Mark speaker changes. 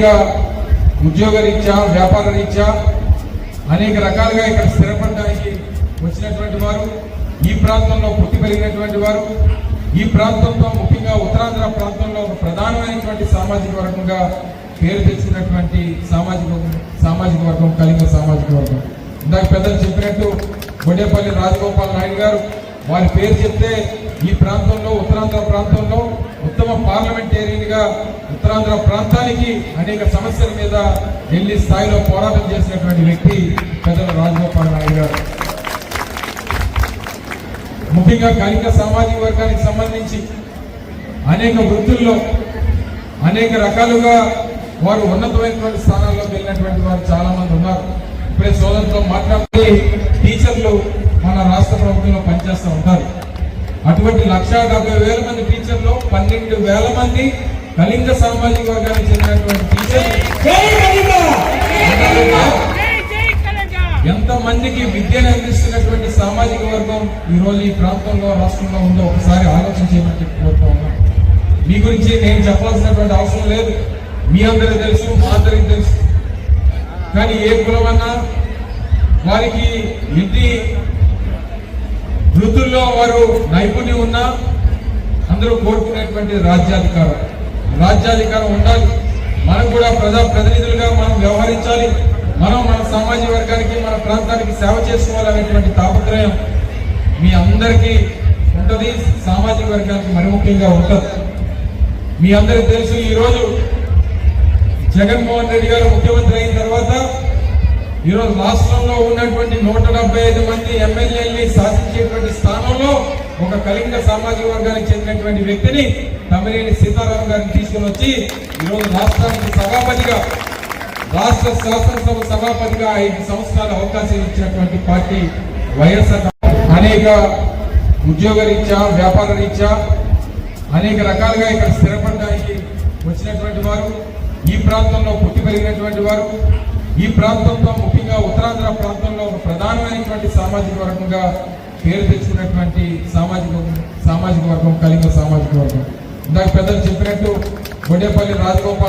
Speaker 1: అనేక ఉద్యోగ రీత్యా వ్యాపార రీత్యా అనేక రకాలుగా ఇక్కడ స్థిరపడడానికి వచ్చినటువంటి వారు ఈ ప్రాంతంలో పుట్టి పెరిగినటువంటి వారు ఈ ప్రాంతంలో ముఖ్యంగా ఉత్తరాంధ్ర ప్రాంతంలో ఒక ప్రధానమైనటువంటి సామాజిక వర్గంగా పేరు తెచ్చుకున్నటువంటి సామాజిక సామాజిక వర్గం కలిగిన సామాజిక వర్గం. ఇందాక పెద్దలు చెప్పినట్టు బొడేపల్లి రాజగోపాల్ నాయుడు గారు వారి పేరు చెప్తే ఈ ప్రాంతంలో ఉత్తరాంధ్ర ప్రాంతంలో ఉత్తమ పార్లమెంటేరియన్గా ఉత్తరాంధ్ర ప్రాంతానికి అనేక సమస్యల మీద ఢిల్లీ స్థాయిలో పోరాటం చేసినటువంటి వ్యక్తి పెద్దల రాజగోపాల్ నాయుడు గారు. ముఖ్యంగా కనిక సామాజిక వర్గానికి సంబంధించి అనేక వృత్తుల్లో అనేక రకాలుగా వారు ఉన్నతమైనటువంటి స్థానాల్లో వెళ్ళినటువంటి వారు చాలా మంది ఉన్నారు. ఇప్పుడే సోదరులతో మాట్లాడి టీచర్లు మన రాష్ట్ర ప్రభుత్వంలో పనిచేస్తూ ఉంటారు. అటువంటి లక్షా డెబ్బై వేల మంది టీచర్లు పన్నెండు వేల మంది కళింగ సామాజిక వర్గానికి చెందినటువంటి టీచర్లు ఎంత మందికి విద్యను అందిస్తున్నటువంటి సామాజిక వర్గం ఈ రోజు ఈ ప్రాంతంలో రాష్ట్రంలో ఉందో ఒకసారి ఆలోచన చేయమని చెప్పి కోరుతా ఉన్నాం. మీ గురించి నేను చెప్పాల్సినటువంటి అవసరం లేదు. మీ అందరికీ తెలుసు మా అందరికి తెలుసు. కానీ ఏ కులమన్నా వారికి ఎన్ని వృత్తుల్లో వారు నైపుణ్యం ఉన్నా అందరూ కోరుకునేటువంటి రాజ్యాధికారం. రాజ్యాధికారం ఉండాలి. మనం కూడా ప్రజా ప్రతినిధులుగా మనం వ్యవహరించాలి. మనం మన సామాజిక వర్గానికి మన ప్రాంతానికి సేవ చేసుకోవాలనేటువంటి తాపత్రయం మీ అందరికీ ఉంటుంది. సామాజిక వర్గానికి మరి ముఖ్యంగా ఉంటుంది. మీ అందరికి తెలుసు ఈరోజు జగన్మోహన్ రెడ్డి గారు ముఖ్యమంత్రి అయిన తర్వాత ఈరోజు రాష్ట్రంలో ఉన్నటువంటి నూట డెబ్బై ఐదు మంది ఎమ్మెల్యేలని శాసించేటువంటి స్థానంలో ఒక కళింగ సామాజిక వర్గానికి చెందినటువంటి వ్యక్తిని తమిళేని సీతారాం గారిని తీసుకుని వచ్చి ఈరోజు రాష్ట్రానికి సభాపతిగా రాష్ట్ర శాసనసభ సభాపతిగా ఐదు సంవత్సరాల అవకాశం ఇచ్చినటువంటి పార్టీ వైఎస్ఆర్ అనేక ఉద్యోగ రీత్యా వ్యాపార రీత్యా అనేక రకాలుగా ఇక్కడ స్థిరపడడానికి వచ్చినటువంటి వారు ఈ ప్రాంతంలో పుట్టి పెరిగినటువంటి వారు ఈ ప్రాంతంలో ముఖ్యంగా ఉత్తరాంధ్ర ప్రాంతంలో ఒక ప్రధానమైనటువంటి సామాజిక వర్గంగా పేరు తెచ్చుకున్నటువంటి సామాజిక సామాజిక వర్గం కలిగిన సామాజిక వర్గం. ఇందాక పెద్దలు చెప్పినట్టు బొడేపల్లి రాజగోపాల్